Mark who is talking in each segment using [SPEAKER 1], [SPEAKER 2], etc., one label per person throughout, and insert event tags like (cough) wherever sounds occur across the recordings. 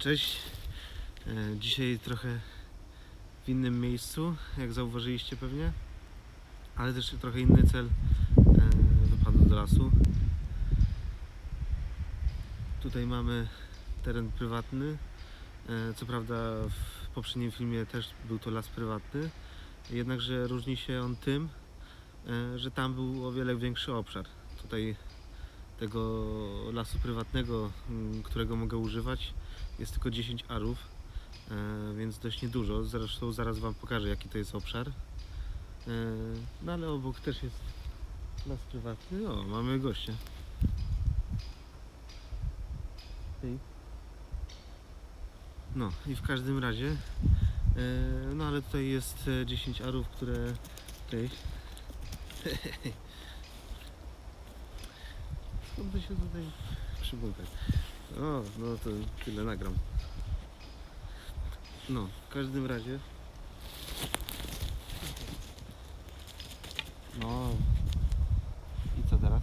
[SPEAKER 1] Cześć. E, Dzisiaj trochę w innym miejscu, jak zauważyliście pewnie, ale też trochę inny cel e, wypadu do lasu. Tutaj mamy teren prywatny. E, Co prawda w poprzednim filmie też był to las prywatny, jednakże różni się on tym, że tam był o wiele większy obszar. Tutaj tego lasu prywatnego, którego mogę używać, jest tylko 10 arów, e, więc dość niedużo. Zresztą zaraz Wam pokażę, jaki to jest obszar. E, no ale obok też jest las prywatny. O, mamy gościa. No i w każdym razie, e, no ale tutaj jest e, 10 arów, które... Cześć. (laughs) Skąd by się tutaj przybłąkać? O, no to tyle nagram. No, w każdym razie. No. I co teraz?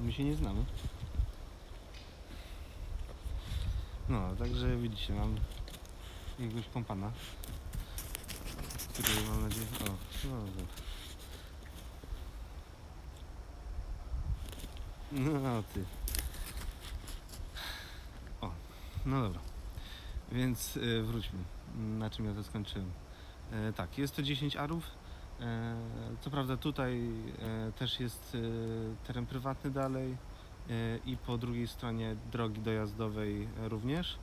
[SPEAKER 1] My się nie znamy. No, także widzicie, mam jakiegoś kompana. Który mam nadzieję. O, no dobra. No ty. O, no dobra. Więc y, wróćmy. Na czym ja to skończyłem? E, tak, jest to 10 arów. E, co prawda tutaj e, też jest e, teren prywatny dalej e, i po drugiej stronie drogi dojazdowej również.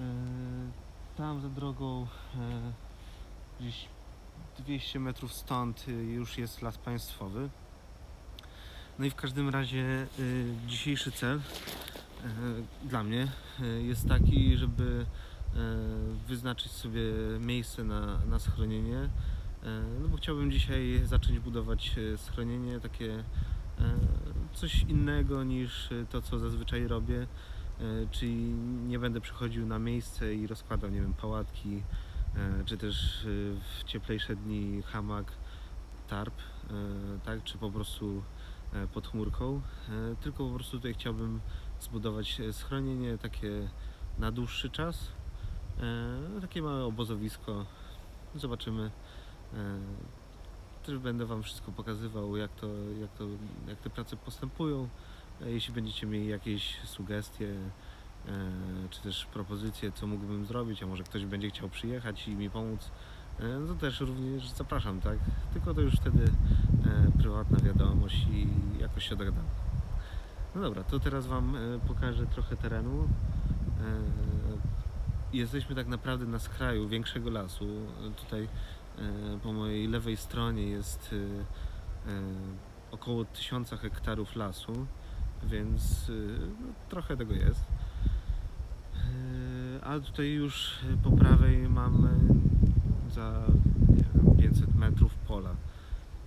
[SPEAKER 1] E, tam za drogą e, gdzieś 200 metrów stąd już jest las państwowy. No i w każdym razie dzisiejszy cel dla mnie y, jest taki, żeby y, wyznaczyć sobie miejsce na, na schronienie. No bo chciałbym dzisiaj zacząć budować schronienie takie coś innego niż to, co zazwyczaj robię. Czyli nie będę przychodził na miejsce i rozkładał, nie wiem, pałatki, czy też w cieplejsze dni hamak, tarp, tak, czy po prostu e, pod chmurką, e, tylko po prostu tutaj chciałbym zbudować e, schronienie takie na dłuższy czas, e, takie małe obozowisko. Zobaczymy. e, Też będę Wam wszystko pokazywał, jak to, jak to, jak te prace postępują. Jeśli będziecie mieli jakieś sugestie, czy też propozycje, co mógłbym zrobić, a może ktoś będzie chciał przyjechać i mi pomóc, no to też również zapraszam, tak? Tylko to już wtedy prywatna wiadomość i jakoś się dogadamy. No dobra, to teraz Wam e, pokażę trochę terenu. E, Jesteśmy tak naprawdę na skraju większego lasu. Tutaj e, po mojej lewej stronie jest około 1000 hektarów lasu, więc no, trochę tego jest. A tutaj już po prawej mamy za nie wiem, 500 metrów pola.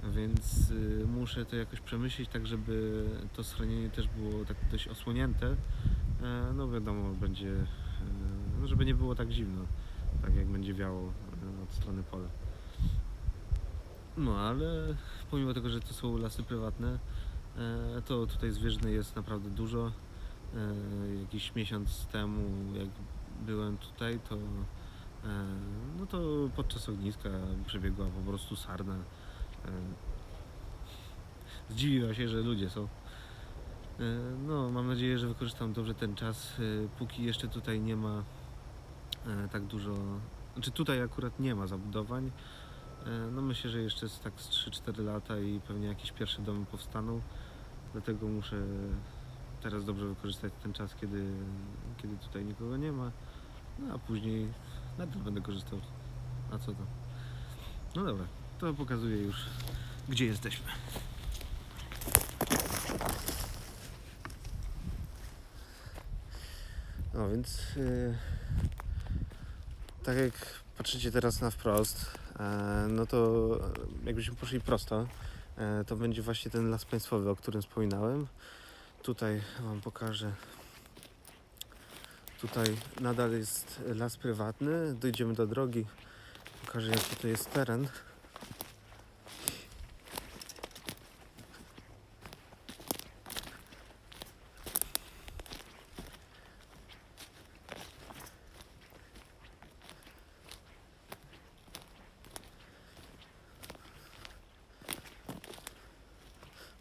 [SPEAKER 1] Więc y, muszę to jakoś przemyśleć, tak żeby to schronienie też było tak dość osłonięte. E, no wiadomo, będzie, e, żeby nie było tak zimno, tak jak będzie wiało e, od strony pola. No ale pomimo tego, że to są lasy prywatne, to tutaj zwierzyny jest naprawdę dużo. Jakiś miesiąc temu, jak byłem tutaj, to no to podczas ogniska przebiegła po prostu sarna. Zdziwiła się, że ludzie są. E, No, mam nadzieję, że wykorzystam dobrze ten czas, e, póki jeszcze tutaj nie ma e, tak dużo. Znaczy, tutaj akurat nie ma zabudowań. No, myślę, że jeszcze tak z 3-4 lata i pewnie jakieś pierwsze domy powstaną. Dlatego muszę teraz dobrze wykorzystać ten czas, kiedy, kiedy tutaj nikogo nie ma. No, a później nadal będę korzystał. A co to? No dobra, to pokazuję już, gdzie jesteśmy. No więc, yy, tak jak patrzycie teraz na wprost, e, no to jakbyśmy poszli prosto, e, to będzie właśnie ten las państwowy, o którym wspominałem. Tutaj Wam pokażę. Tutaj nadal jest las prywatny. Dojdziemy do drogi. Pokażę, jaki to jest teren.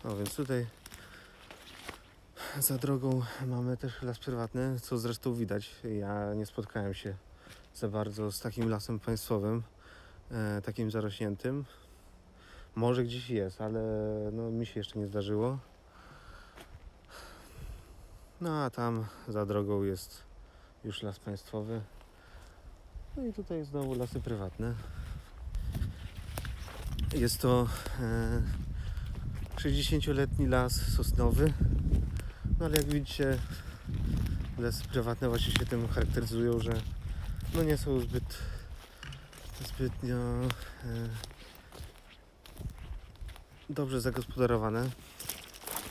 [SPEAKER 1] No więc tutaj za drogą mamy też las prywatny, co zresztą widać. Ja nie spotkałem się za bardzo z takim lasem państwowym, e, takim zarośniętym. Może gdzieś jest, ale no, mi się jeszcze nie zdarzyło. No a tam za drogą jest już las państwowy. No i tutaj znowu lasy prywatne. Jest to e, 60-letni las sosnowy. No ale jak widzicie, lasy prywatne właśnie się tym charakteryzują, że no nie są zbyt zbytnio e, dobrze zagospodarowane.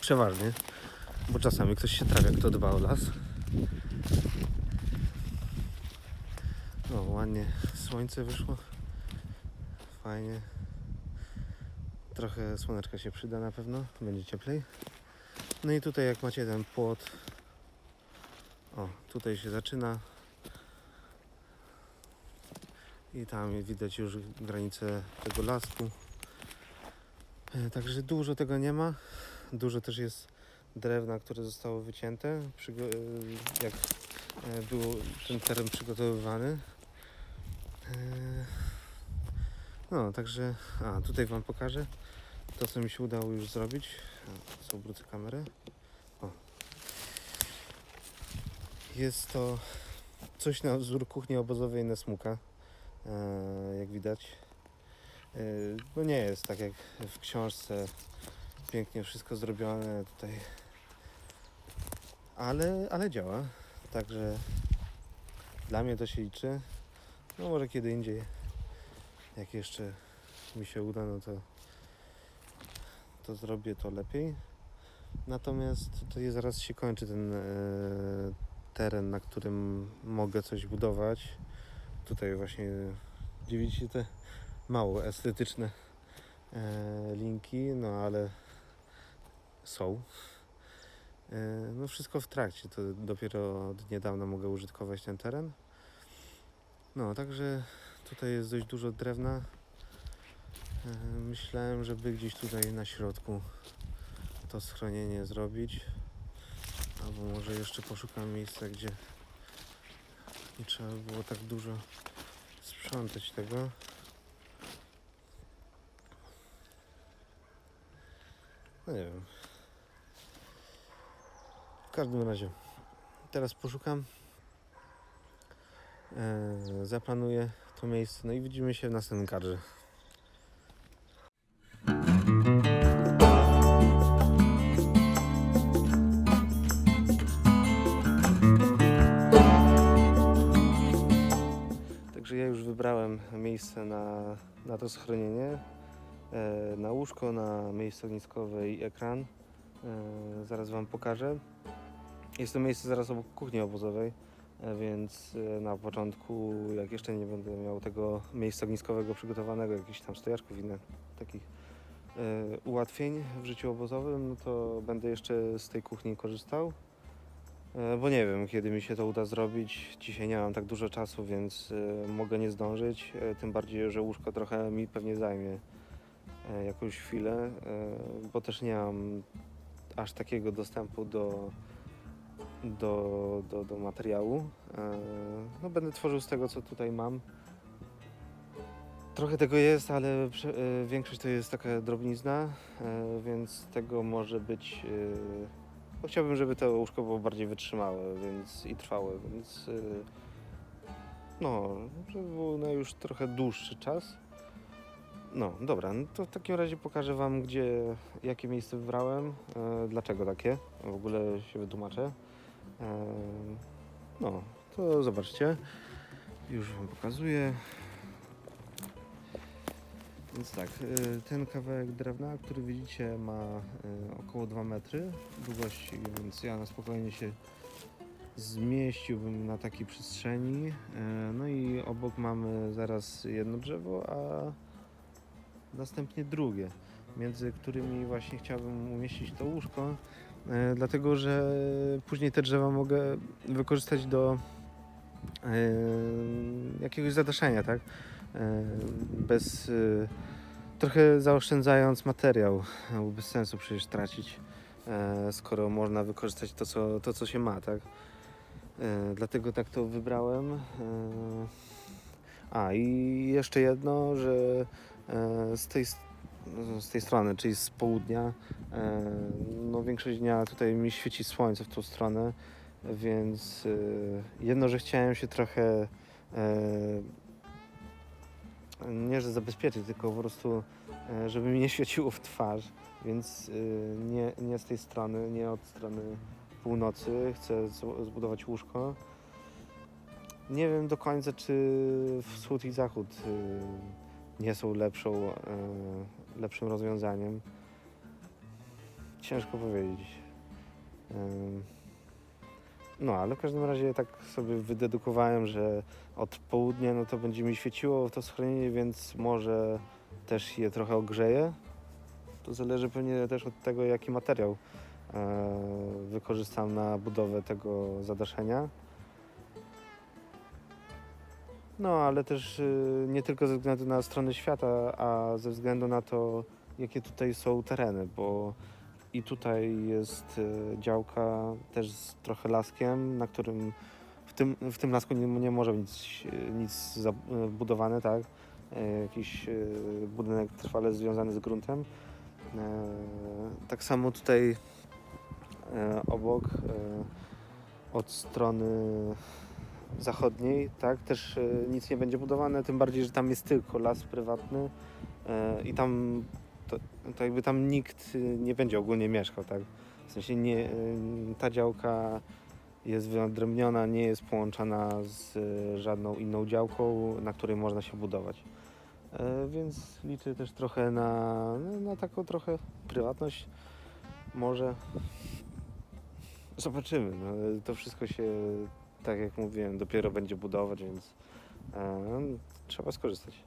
[SPEAKER 1] Przeważnie, bo czasami ktoś się trafia, kto dba o las. No ładnie, słońce wyszło. Fajnie. Trochę słoneczka się przyda na pewno, będzie cieplej. No i tutaj jak macie ten płot, o tutaj się zaczyna i tam widać już granicę tego lasku. E, Także dużo tego nie ma. Dużo też jest drewna, które zostało wycięte, e, jak e, był ten teren przygotowywany. No, także, a tutaj Wam pokażę to, co mi się udało już zrobić. Co obrócę kamerę. O. Jest to coś na wzór kuchni obozowej Nesmuka, e, jak widać. E, No nie jest tak jak w książce pięknie wszystko zrobione tutaj, ale, ale działa. Także dla mnie to się liczy. No może kiedy indziej, jak jeszcze mi się uda, no to to zrobię to lepiej. Natomiast tutaj zaraz się kończy ten e, teren, na którym mogę coś budować. Tutaj właśnie gdzie widzicie te mało estetyczne e, linki, no ale są. E, no wszystko w trakcie, to dopiero od niedawna mogę użytkować ten teren. No, także tutaj jest dość dużo drewna. E, Myślałem, żeby gdzieś tutaj na środku to schronienie zrobić. Albo może jeszcze poszukam miejsca, gdzie nie trzeba by było tak dużo sprzątać tego. No nie wiem. W każdym razie teraz poszukam. E, zaplanuję to miejsce. No i widzimy się w następnym kadrze. Miejsce na, na to schronienie. E, na łóżko, na miejsce ogniskowe i ekran. E, zaraz Wam pokażę. Jest to miejsce zaraz obok kuchni obozowej, e, więc na początku, jak jeszcze nie będę miał tego miejsca ogniskowego przygotowanego, jakichś tam stojaczków, innych takich ułatwień w życiu obozowym, no to będę jeszcze z tej kuchni korzystał. E, Bo nie wiem, kiedy mi się to uda zrobić. Dzisiaj nie mam tak dużo czasu, więc e, mogę nie zdążyć. E, Tym bardziej, że łóżko trochę mi pewnie zajmie jakąś chwilę, bo też nie mam aż takiego dostępu do, do, do, do materiału. No, będę tworzył z tego, co tutaj mam. Trochę tego jest, ale większość to jest taka drobnizna, więc tego może być. Bo chciałbym, żeby to łóżko było bardziej wytrzymałe więc, i trwałe, więc y, no, żeby było na już trochę dłuższy czas. No, dobra, no to w takim razie pokażę Wam, gdzie, jakie miejsce wybrałem, e, dlaczego takie, w ogóle się wytłumaczę. E, no, to zobaczcie, już Wam pokazuję. Więc tak, y, ten kawałek drewna, który widzicie ma y, około 2 metry długości, więc ja na spokojnie się zmieściłbym na takiej przestrzeni. Y, No i obok mamy zaraz jedno drzewo, a następnie drugie, między którymi właśnie chciałbym umieścić to łóżko, dlatego że później te drzewa mogę wykorzystać do jakiegoś zadaszenia, tak? Y, Bez y, trochę zaoszczędzając materiał, bo bez sensu przecież tracić, e, skoro można wykorzystać to, co, to, co się ma, tak? E, dlatego tak to wybrałem. E, a i jeszcze jedno, że e, z tej, z tej strony, czyli z południa, e, no większość dnia tutaj mi świeci słońce w tą stronę, więc e, jedno, że chciałem się trochę e, nie, że zabezpieczyć, tylko po prostu, e, żeby mi nie (laughs) świeciło w twarz, więc e, nie, nie z tej strony, nie od strony północy. Chcę zbudować łóżko. Nie wiem do końca, czy wschód i zachód e, nie są lepszą, lepszym rozwiązaniem. Ciężko powiedzieć. No, ale w każdym razie tak sobie wydedukowałem, że od południa no to będzie mi świeciło to schronienie, więc może też je trochę ogrzeję. To zależy pewnie też od tego, jaki materiał e, wykorzystam na budowę tego zadaszenia. No, ale też y, nie tylko ze względu na stronę świata, a ze względu na to, jakie tutaj są tereny, bo i tutaj jest y, działka też z trochę laskiem, na którym w tym, w tym lasku nie, nie może być nic, nic zabudowane, tak? E, Jakiś e, budynek trwale związany z gruntem. E, Tak samo tutaj e, obok e, od strony zachodniej, tak, też e, nic nie będzie budowane, tym bardziej, że tam jest tylko las prywatny e, i tam to, to jakby tam nikt e, nie będzie ogólnie mieszkał, tak. W sensie nie, e, ta działka jest wyodrębniona, nie jest połączona z e, żadną inną działką, na której można się budować. E, Więc liczę też trochę na, no, na taką trochę prywatność. Może zobaczymy. No, to wszystko się, tak jak mówiłem, dopiero będzie budować, więc e, trzeba skorzystać.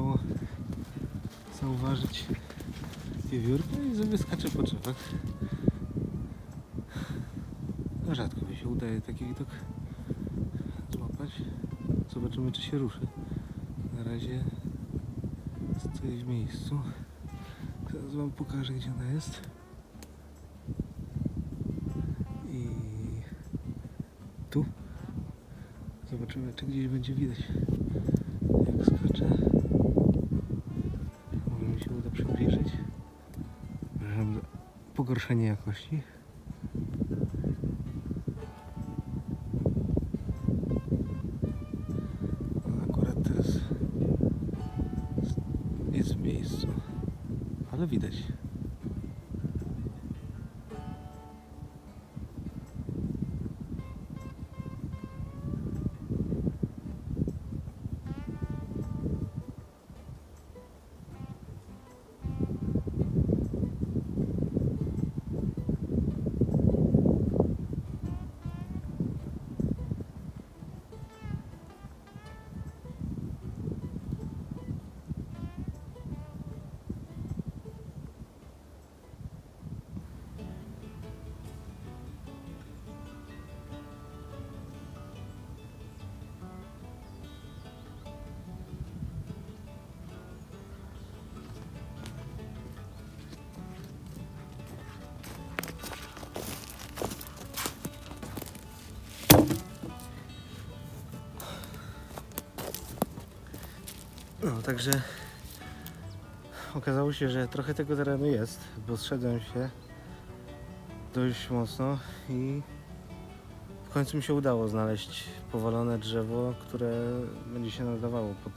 [SPEAKER 1] Udało zauważyć wiewiórkę i sobie skacze po drzewach. No rzadko mi się udaje taki widok złapać. Zobaczymy, czy się ruszy. Na razie stoi w miejscu. Teraz wam pokażę, gdzie ona jest. I tu. Zobaczymy, czy gdzieś będzie widać, jak skacze. Pogorszenie jakości. No, także okazało się, że trochę tego terenu jest, bo zszedłem się dość mocno i w końcu mi się udało znaleźć powalone drzewo, które będzie się nadawało pod,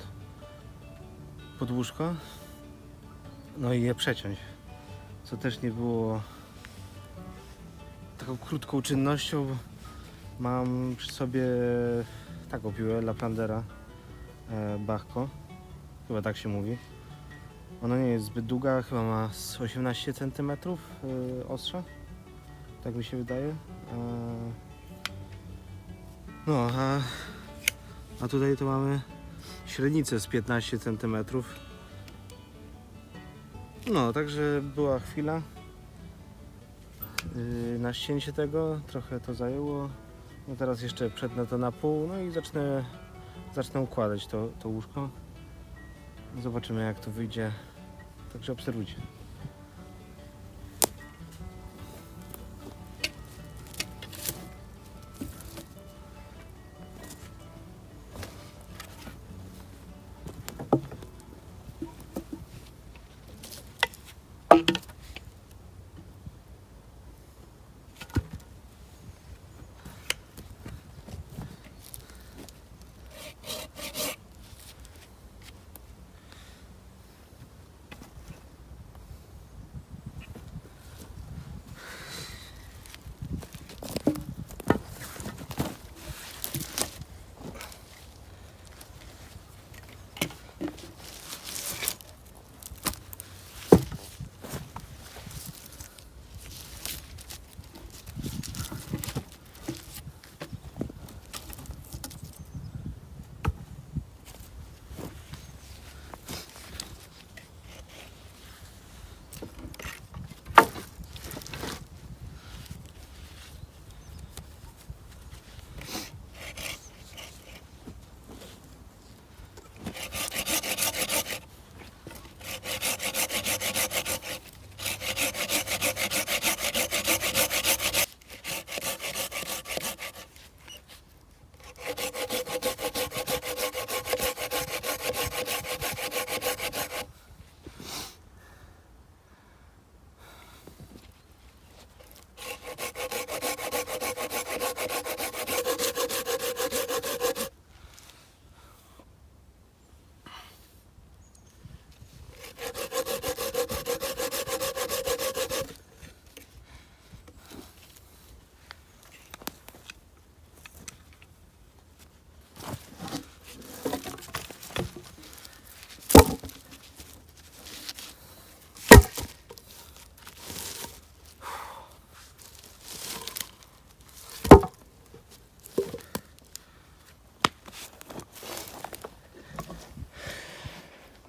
[SPEAKER 1] pod łóżko. No i je przeciąć, co też nie było taką krótką czynnością. Mam przy sobie taką piłę Laplandera e, Bachko, chyba tak się mówi. Ona nie jest zbyt długa, chyba ma z 18 cm y, ostrza, tak mi się wydaje. E, no, a, a tutaj to mamy średnicę z 15 cm. No, także była chwila yy, na ścięcie tego, trochę to zajęło. No teraz jeszcze przednę to na pół, no i zacznę, zacznę układać to, to łóżko. Zobaczymy jak to wyjdzie. Także obserwujcie.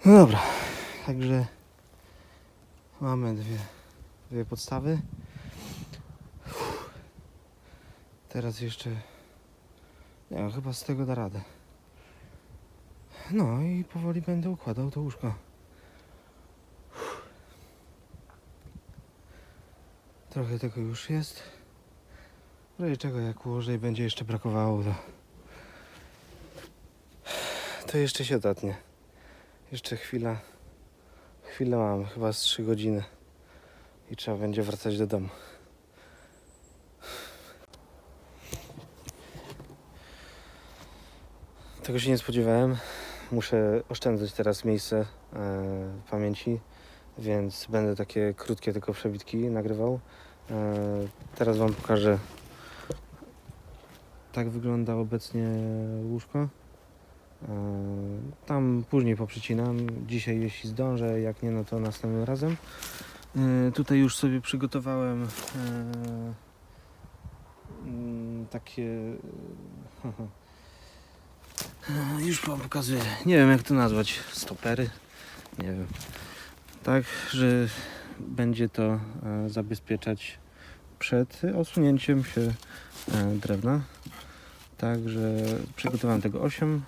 [SPEAKER 1] No dobra, także mamy dwie, dwie podstawy. Teraz jeszcze, nie chyba z tego da radę. No i powoli będę układał to łóżko. Trochę tego już jest. W razie czego jak ułożę będzie jeszcze brakowało, to, to jeszcze się dodatnie. Jeszcze chwila. Chwilę mam, chyba z 3 godziny. I trzeba będzie wracać do domu. Tego się nie spodziewałem. Muszę oszczędzać teraz miejsce e, pamięci, więc będę takie krótkie tylko przebitki nagrywał. E, teraz Wam pokażę. Tak wygląda obecnie łóżko. E, Tam później poprzecinam. Dzisiaj jeśli zdążę, jak nie, no to następnym razem. E, Tutaj już sobie przygotowałem e, mm, takie. (laughs) Już wam pokazuję. Nie wiem jak to nazwać. Stopery. Nie wiem. Tak, że będzie to zabezpieczać przed osunięciem się drewna. Także przygotowałem tego 8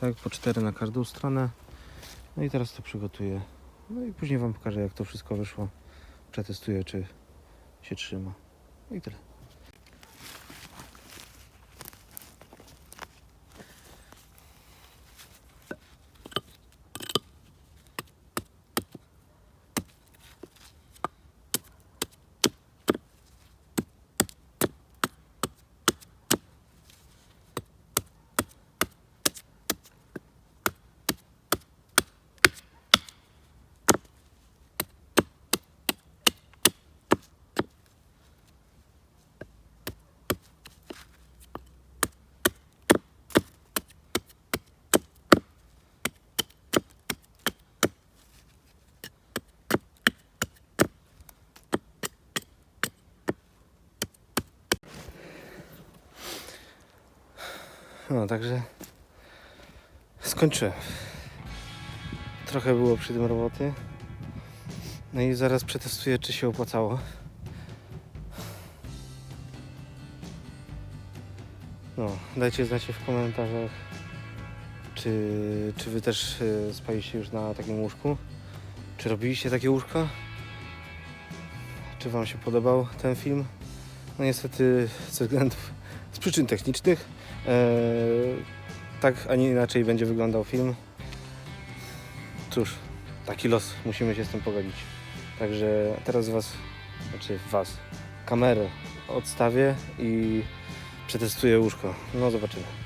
[SPEAKER 1] tak, po 4 na każdą stronę. No i teraz to przygotuję. No i później Wam pokażę, jak to wszystko wyszło. Przetestuję, czy się trzyma. No i tyle. No, także skończyłem. Trochę było przy tym roboty. No i zaraz przetestuję, czy się opłacało. No, dajcie znać w komentarzach, czy, czy wy też y, spaliście już na takim łóżku. Czy robiliście takie łóżko? Czy wam się podobał ten film? No niestety ze względów, z przyczyn technicznych, e, tak, a nie inaczej będzie wyglądał film. Cóż, taki los, musimy się z tym pogodzić. Także teraz was, znaczy was, kamerę odstawię i przetestuję łóżko. No zobaczymy.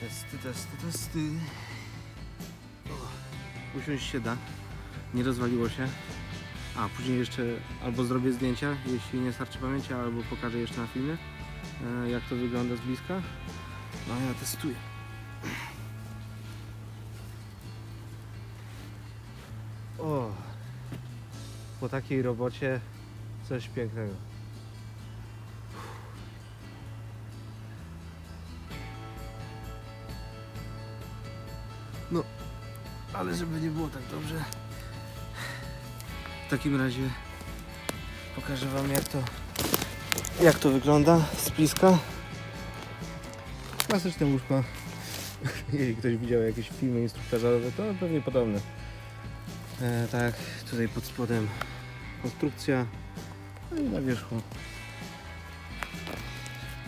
[SPEAKER 1] Testy, testy, testy. O, usiąść się da. Nie rozwaliło się. A później jeszcze albo zrobię zdjęcia, jeśli nie starczy pamięci, albo pokażę jeszcze na filmie, e, jak to wygląda z bliska. No ja testuję. O, po takiej robocie coś pięknego. Ale żeby nie było tak dobrze. W takim razie pokażę Wam jak to jak to wygląda z bliska. Klasyczne łóżko. Jeśli ktoś widział jakieś filmy instruktażowe, to pewnie podobne. E, tak, tutaj pod spodem konstrukcja, no i na wierzchu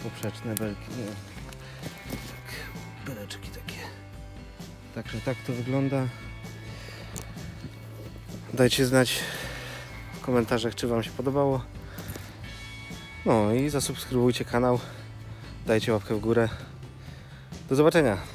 [SPEAKER 1] poprzeczne belki. Nie. Także tak to wygląda. Dajcie znać w komentarzach, czy Wam się podobało. No i zasubskrybujcie kanał. Dajcie łapkę w górę. Do zobaczenia.